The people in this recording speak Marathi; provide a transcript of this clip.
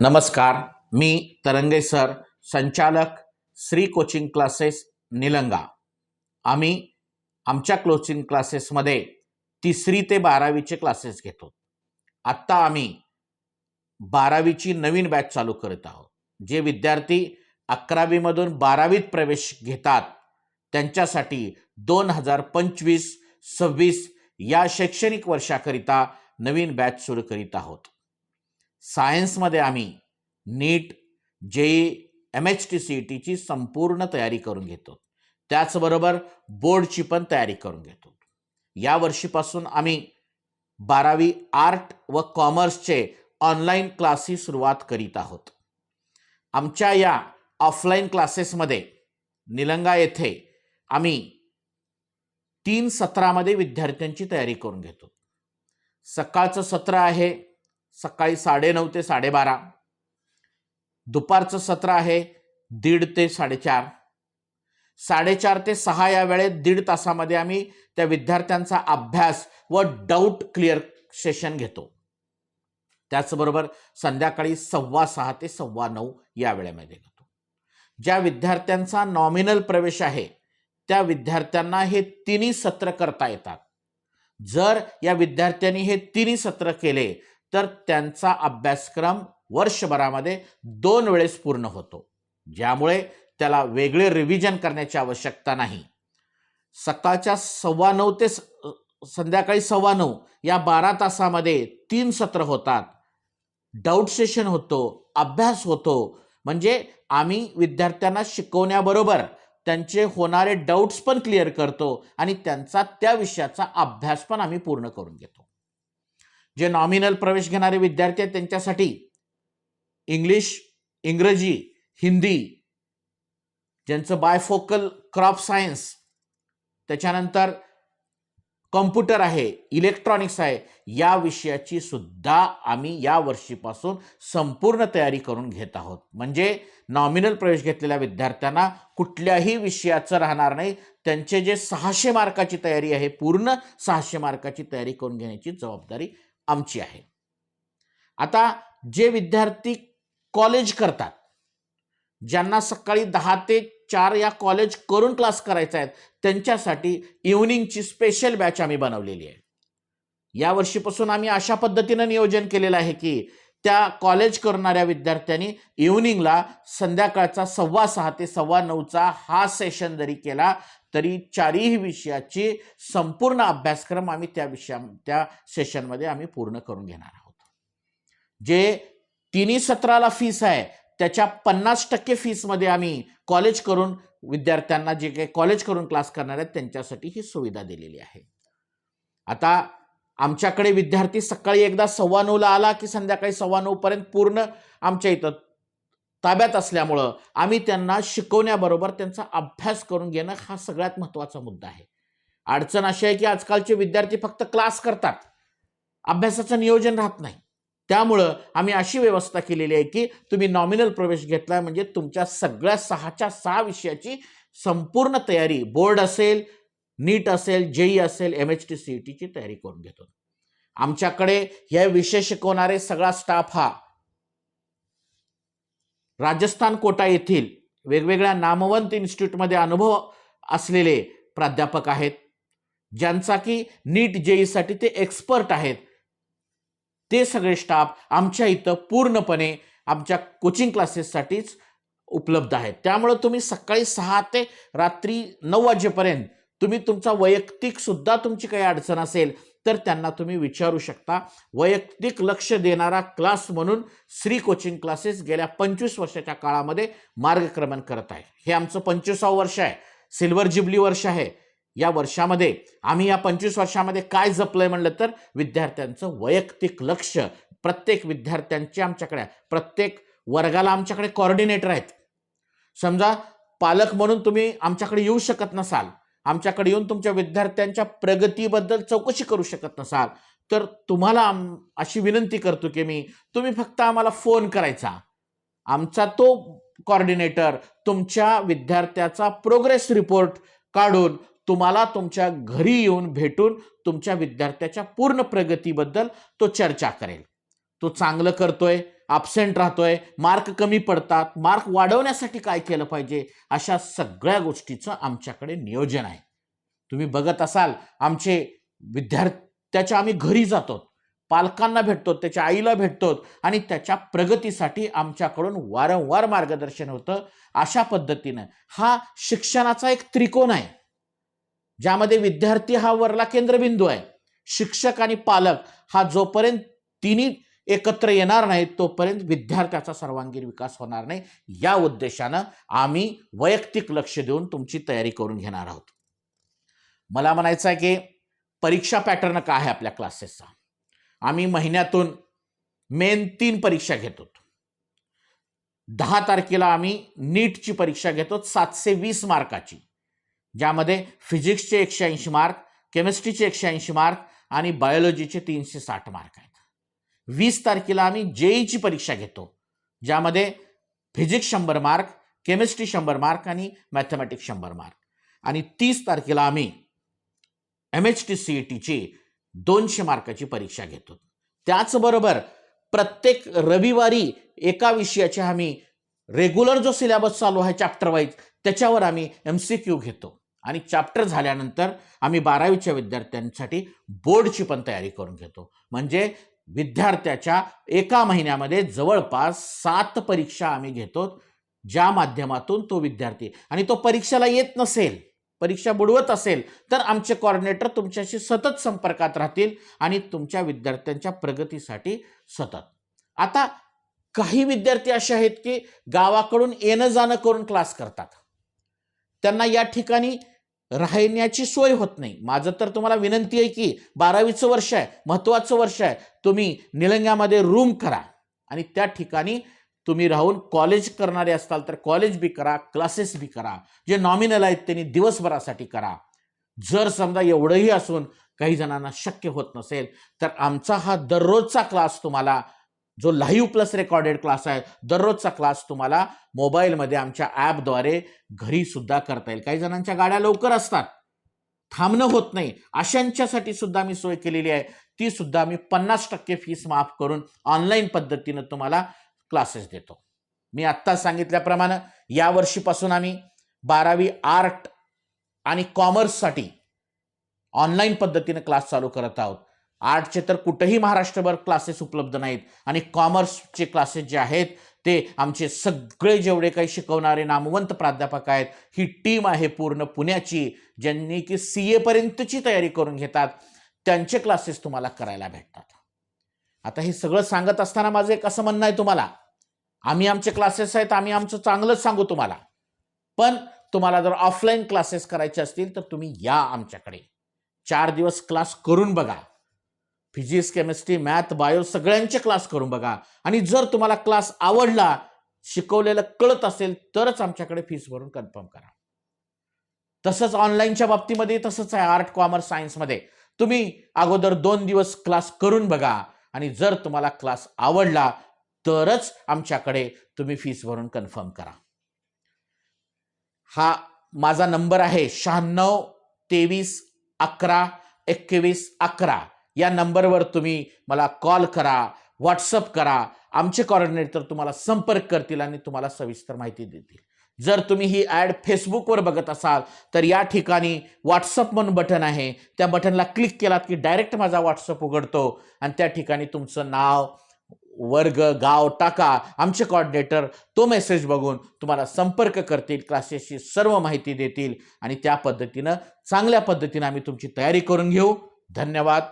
नमस्कार मी तरंगे सर संचालक श्री कोचिंग क्लासेस निलंगा. आम्ही आमच्या कोचिंग क्लासेसमध्ये तिसरी ते बारावीचे क्लासेस घेतो. आत्ता आम्ही बारावीची नवीन बॅच चालू करत आहोत जे विद्यार्थी अकरावीमधून बारावीत प्रवेश घेतात त्यांच्यासाठी दोन हजार पंचवीस सव्वीस या शैक्षणिक वर्षाकरिता नवीन बॅच सुरू करीत आहोत. सायन्समध्ये आम्ही NEET JEE M H T C E टीची संपूर्ण तयारी करून घेतो. त्याचबरोबर बोर्डची पण तयारी करून घेतो. या वर्षीपासून आम्ही बारावी आर्ट व कॉमर्सचे ऑनलाईन क्लासेस सुरुवात करीत आहोत. आमच्या या ऑफलाईन क्लासेसमध्ये निलंगा येथे आम्ही तीन सत्रामध्ये विद्यार्थ्यांची तयारी करून घेतो. सकाळचं सत्र आहे सकाळी साडेनऊ ते साडेबारा. दुपारचं सत्र आहे दीड ते साडेचार. साडेचार ते सहा या वेळेत दीड तासामध्ये आम्ही त्या विद्यार्थ्यांचा अभ्यास व डाऊट क्लिअर सेशन घेतो. त्याचबरोबर संध्याकाळी सव्वा सहा ते सव्वा नऊ या वेळेमध्ये घेतो. ज्या विद्यार्थ्यांचा नॉमिनल प्रवेश आहे त्या विद्यार्थ्यांना हे तिन्ही सत्र करता येतात. जर या विद्यार्थ्यांनी हे तिन्ही सत्र केले तर त्यांचा अभ्यासक्रम वर्षभरामध्ये दोन वेळेस पूर्ण होतो. ज्यामुळे त्याला वेगळे रिव्हिजन करण्याची आवश्यकता नाही. सकाळच्या सव्वा नऊ ते स- संध्याकाळी सव्वा नऊ या बारा तासामध्ये तीन सत्र होतात. डाऊट सेशन होतो अभ्यास होतो. म्हणजे आम्ही विद्यार्थ्यांना शिकवण्याबरोबर त्यांचे होणारे डाऊट्स पण क्लिअर करतो आणि त्यांचा त्या विषयाचा अभ्यास पण आम्ही पूर्ण करून घेतो. जे नॉमिनल प्रवेश घेणारे विद्यार्थी आहेत त्यांच्यासाठी इंग्लिश इंग्रजी हिंदी ज्यांचं बायफोकल क्रॉप सायन्स त्याच्यानंतर कॉम्प्युटर आहे इलेक्ट्रॉनिक्स आहे या विषयाची सुद्धा आम्ही या वर्षीपासून संपूर्ण तयारी करून घेत आहोत. म्हणजे नॉमिनल प्रवेश घेतलेल्या विद्यार्थ्यांना कुठल्याही विषयाचं राहणार नाही. त्यांचे जे सहाशे मार्काची तयारी आहे पूर्ण सहाशे मार्काची तयारी करून घेण्याची जबाबदारी आमची आहे. आता जे विद्यार्थी कॉलेज करतात ज्यांना सकाळी दहा ते चार या कॉलेज करून क्लास करायचा आहेत त्यांच्यासाठी इव्हनिंगची स्पेशल बॅच आम्ही बनवलेली आहे. या वर्षीपासून आम्ही अशा पद्धतीनं नियोजन केलेलं आहे की त्या कॉलेज करणाऱ्या विद्यार्थ्यांनी इव्हनिंगला संध्याकाळचा सव्वा सहा ते सव्वा नऊचा हा सेशन जरी केला तरी चारही विषयाची संपूर्ण अभ्यासक्रम आम्ही त्या विषया त्या सेशनमध्ये आम्ही पूर्ण करून घेणार आहोत. जे तिन्ही सत्राला फीस आहे त्याच्या पन्नास टक्के फीसमध्ये आम्ही कॉलेज करून विद्यार्थ्यांना जे काही कॉलेज करून क्लास करणार आहेत त्यांच्यासाठी ही सुविधा दिलेली आहे. आता आमच्याकडे विद्यार्थी सकाळी एकदा सव्वा नऊला आला की संध्याकाळी सव्वा नऊपर्यंत पूर्ण आमच्या इथं ताब्यात असल्यामुळं आम्ही त्यांना शिकवण्याबरोबर त्यांचा अभ्यास करून घेणं हा सगळ्यात महत्त्वाचा मुद्दा आहे. अडचण अशी आहे की आजकालचे विद्यार्थी फक्त क्लास करतात. अभ्यासाचं नियोजन राहत नाही. त्यामुळं आम्ही अशी व्यवस्था केलेली आहे की तुम्ही नॉमिनल प्रवेश घेतला म्हणजे तुमच्या सगळ्या सहाच्या सहा विषयाची संपूर्ण तयारी बोर्ड असेल नीट असेल जेई असेल M H T C E टीची तयारी करून घेतो. आमच्याकडे हे विषय शिकवणारे सगळा स्टाफ हा राजस्थान कोटा येथील वेगवेगळ्या नामवंत इन्स्टिट्यूटमध्ये अनुभव असलेले प्राध्यापक आहेत. ज्यांचा की नीट जेईसाठी ते एक्सपर्ट आहेत. ते सगळे स्टाफ आमच्या इथं पूर्णपणे आमच्या कोचिंग क्लासेससाठीच उपलब्ध आहेत. त्यामुळं तुम्ही सकाळी सहा ते रात्री नऊ वाजेपर्यंत तुम्ही तुमचा वैयक्तिक सुद्धा तुमची काही अडचण असेल तर त्यांना तुम्ही विचारू शकता. वैयक्तिक लक्ष देणारा क्लास म्हणून श्री कोचिंग क्लासेस गेल्या पंचवीस वर्षाच्या काळामध्ये मार्गक्रमण करत आहे. हे आमचं पंचवीसावं वर्ष आहे. सिल्वर जिबली वर्ष आहे. या वर्षामध्ये आम्ही या पंचवीस वर्षामध्ये काय जपलंय म्हणलं तर विद्यार्थ्यांचं वैयक्तिक लक्ष. प्रत्येक विद्यार्थ्यांची आमच्याकडे प्रत्येक वर्गाला आमच्याकडे कॉर्डिनेटर आहेत. समजा पालक म्हणून तुम्ही आमच्याकडे येऊ शकत नसाल आमच्याकडे येऊन तुमच्या विद्यार्थ्यांच्या प्रगतीबद्दल चौकशी करू शकत नसाल तर तुम्हाला आम अशी विनंती करतो की मी तुम्ही फक्त आम्हाला फोन करायचा. आमचा तो कॉर्डिनेटर तुमच्या विद्यार्थ्याचा प्रोग्रेस रिपोर्ट काढून तुम्हाला तुमच्या घरी येऊन भेटून तुमच्या विद्यार्थ्याच्या पूर्ण प्रगतीबद्दल तो चर्चा करेल. तो चांगलं करतोय ॲबसेंट राहतोय मार्क कमी पडतात मार्क वाढवण्यासाठी काय केलं पाहिजे अशा सगळ्या गोष्टीचं आमच्याकडे नियोजन आहे. तुम्ही बघत असाल आमचे विद्यार्थ्याच्या आम्ही घरी जातो पालकांना भेटतो त्याच्या आईला भेटतो आणि त्याच्या प्रगतीसाठी आमच्याकडून वारंवार मार्गदर्शन होतं. अशा पद्धतीनं हा शिक्षणाचा एक त्रिकोण आहे ज्यामध्ये विद्यार्थी हा वरला केंद्रबिंदू आहे. शिक्षक आणि पालक हा जोपर्यंत तिन्ही एकत्र येणार नाहीत तोपर्यंत विद्यार्थ्याचा सर्वांगीण विकास होणार नाही. या उद्देशानं आम्ही वैयक्तिक लक्ष देऊन तुमची तयारी करून घेणार आहोत. मला म्हणायचं आहे की परीक्षा पॅटर्न काय आहे आपल्या क्लासेसचा? आम्ही महिन्यातून मेन तीन परीक्षा घेतो. दहा तारखेला आम्ही नीटची परीक्षा घेतो सातशे वीस मार्काची. ज्यामध्ये फिजिक्सचे एकशे ऐंशी मार्क केमिस्ट्रीचे एकशे ऐंशी मार्क आणि बायोलॉजीचे तीनशे साठ मार्क आहेत वीस तारखेला आम्ही जेईची परीक्षा घेतो ज्यामध्ये फिजिक्स शंभर मार्क केमिस्ट्री शंभर मार्क आणि मॅथमॅटिक्स शंभर मार्क आणि तीस तारखेला आम्ही M H T C E टीची दोनशे मार्काची परीक्षा घेतो. त्याचबरोबर प्रत्येक रविवारी एका विषयाचे आम्ही रेग्युलर जो सिलेबस चालू आहे चॅप्टर वाईज त्याच्यावर आम्ही एम सी क्यू घेतो. आणि चॅप्टर झाल्यानंतर आम्ही बारावीच्या विद्यार्थ्यांसाठी बोर्डची पण तयारी करून घेतो. म्हणजे विद्यार्थ्याच्या एका महिन्यामध्ये जवळपास सात परीक्षा आम्ही घेतो ज्या माध्यमातून तो विद्यार्थी आणि तो परीक्षेला येत नसेल परीक्षा बुडवत असेल तर आमचे कॉर्डिनेटर तुमच्याशी सतत संपर्कात राहतील आणि तुमच्या विद्यार्थ्यांच्या प्रगतीसाठी सतत. आता काही विद्यार्थी असे आहेत की गावाकडून येणं जाणं करून क्लास करतात. त्यांना या ठिकाणी राहण्याची सोय होत नाही. माझं तर तुम्हाला विनंती आहे की बारावीचं वर्ष आहे महत्त्वाचं वर्ष आहे तुम्ही निलंग्यामध्ये रूम करा. आणि त्या ठिकाणी तुम्ही राहून कॉलेज करणारे असताल तर कॉलेज बी करा क्लासेस बी करा जे नॉमिनल आहेत त्यांनी दिवसभरासाठी करा. जर समजा एवढंही असून काही जणांना शक्य होत नसेल तर आमचा हा दररोजचा क्लास तुम्हाला जो लाईव्ह प्लस रेकॉर्डेड क्लास आहे दररोजचा क्लास तुम्हाला मोबाईलमध्ये आमच्या ॲपद्वारे घरी सुद्धा करता येईल. काही जणांच्या गाड्या लवकर असतात. थांबणं होत नाही. अशांच्यासाठी सुद्धा मी सोय केलेली आहे. ती सुद्धा मी पन्नास टक्के फीस माफ करून ऑनलाईन पद्धतीनं तुम्हाला क्लासेस देतो. मी आत्ता सांगितल्याप्रमाणे या वर्षीपासून आम्ही बारावी आर्ट आणि कॉमर्ससाठी ऑनलाईन पद्धतीनं क्लास चालू करत आहोत. आर्टचे तर कुठंही महाराष्ट्रभर क्लासेस उपलब्ध नाहीत. आणि कॉमर्सचे क्लासेस जे आहेत ते आमचे सगळे जेवढे काही शिकवणारे नामवंत प्राध्यापक आहेत ही टीम आहे पूर्ण पुण्याची ज्यांनी की सी एपर्यंतची तयारी करून घेतात. त्यांचे क्लासेस तुम्हाला करायला भेटतात. आता हे सगळं सांगत असताना माझं एक असं म्हणणं आहे तुम्हाला. आम्ही आमचे क्लासेस आहेत आम्ही आमचं चांगलंच सांगू तुम्हाला. पण तुम्हाला जर ऑफलाईन क्लासेस करायचे असतील तर तुम्ही या आमच्याकडे. चार दिवस क्लास करून बघा. फिजिक्स केमिस्ट्री मॅथ बायो सगळ्यांचे क्लास करून बघा. आणि जर तुम्हाला क्लास आवडला शिकवलेलं कळत असेल तरच आमच्याकडे फीस भरून कन्फर्म करा. तसंच ऑनलाईनच्या बाबतीमध्ये तसंच आहे आर्ट कॉमर्स सायन्समध्ये तुम्ही अगोदर दोन दिवस क्लास करून बघा. आणि जर तुम्हाला क्लास आवडला तरच आमच्याकडे तुम्ही फीस भरून कन्फर्म करा. हा माझा नंबर आहे शहाण्णव तेवीस अकरा एकवीस अकरा. या नंबरवर तुम्ही मला कॉल करा व्हॉट्सअप करा. आमचे कॉर्डिनेटर तुम्हाला संपर्क करतील आणि तुम्हाला सविस्तर माहिती देतील. जर तुम्ही ही ॲड फेसबुकवर बघत असाल तर या ठिकाणी व्हॉट्सअप म्हणून बटन आहे. त्या बटनला क्लिक केलात की डायरेक्ट माझा व्हॉट्सअप उघडतो आणि त्या ठिकाणी तुमचं नाव वर्ग गाव टाका. आमचे कॉर्डिनेटर तो मेसेज बघून तुम्हाला संपर्क करतील क्लासेसची सर्व माहिती देतील आणि त्या पद्धतीनं चांगल्या पद्धतीनं आम्ही तुमची तयारी करून घेऊ. धन्यवाद.